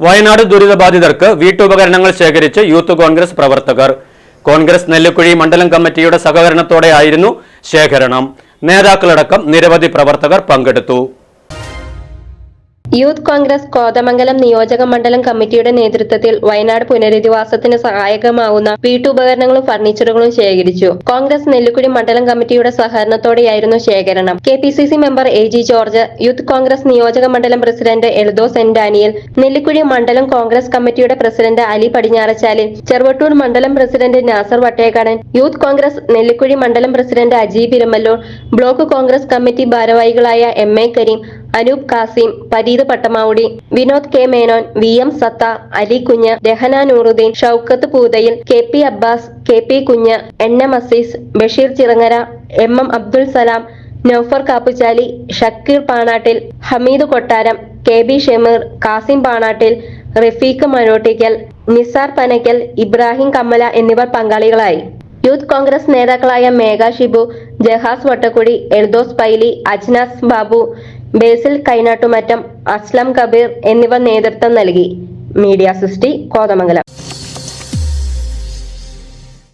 വയനാട് ദുരിതബാധിതർക്ക് വീട്ടുപകരണങ്ങൾ ശേഖരിച്ച് യൂത്ത് കോൺഗ്രസ് പ്രവർത്തകർ. കോൺഗ്രസ് നെല്ലിക്കുഴി മണ്ഡലം കമ്മിറ്റിയുടെ സഹകരണത്തോടെയായിരുന്നു ശേഖരണം. നേതാക്കളടക്കം നിരവധി പ്രവർത്തകർ പങ്കെടുത്തു. യൂത്ത് കോൺഗ്രസ് കോതമംഗലം നിയോജക മണ്ഡലം കമ്മിറ്റിയുടെ നേതൃത്വത്തിൽ വയനാട് പുനരധിവാസത്തിന് സഹായകമാവുന്ന വീട്ടുപകരണങ്ങളും ഫർണിച്ചറുകളും ശേഖരിച്ചു. കോൺഗ്രസ് നെല്ലിക്കുഴി മണ്ഡലം കമ്മിറ്റിയുടെ സഹകരണത്തോടെയായിരുന്നു ശേഖരണം. K member A G George youth Congress നിയോജക മണ്ഡലം president Eldhose N Daniel Nellikuzhi മണ്ഡലം കോൺഗ്രസ് കമ്മിറ്റിയുടെ പ്രസിഡന്റ് അലി പടിഞ്ഞാറച്ചാലിൽ ചെറുവട്ടൂർ മണ്ഡലം പ്രസിഡന്റ് നാസർ വട്ടേക്കാടൻ യൂത്ത് കോൺഗ്രസ് നെല്ലിക്കുഴി മണ്ഡലം president Ajeeb Iramallur block Congress committee ഭാരവാഹികളായ M A Kareem Anoop Kasim Pareeth Pattamavudi Vinod K Menon V M Satha Ali Kunju Rahana Nooruddin Shoukath Poothayil K P Abbas K P Kunju N M Azeez Basheer Chirangara M M Abdul Salam Noufar Kappuchali Shakkir Panattil Hameed Kottaram K B Shameer Kasim Panattil Rafeeq Manottickal Nisar Panakkal Ibrahim Kammala എന്നിവർ പങ്കാളികളായി. Youth Congress നേതാക്കളായ മേഘ ഷിബു ജഹാസ് വട്ടക്കുടി എൽദോസ് പൈലി അജ്നാസ് ബാബു ബേസിൽ കൈനാട്ടുമറ്റം അസ്ലം കബീർ എന്നിവ നേതൃത്വം നൽകി. Media സൃഷ്ടി കോതമംഗലം.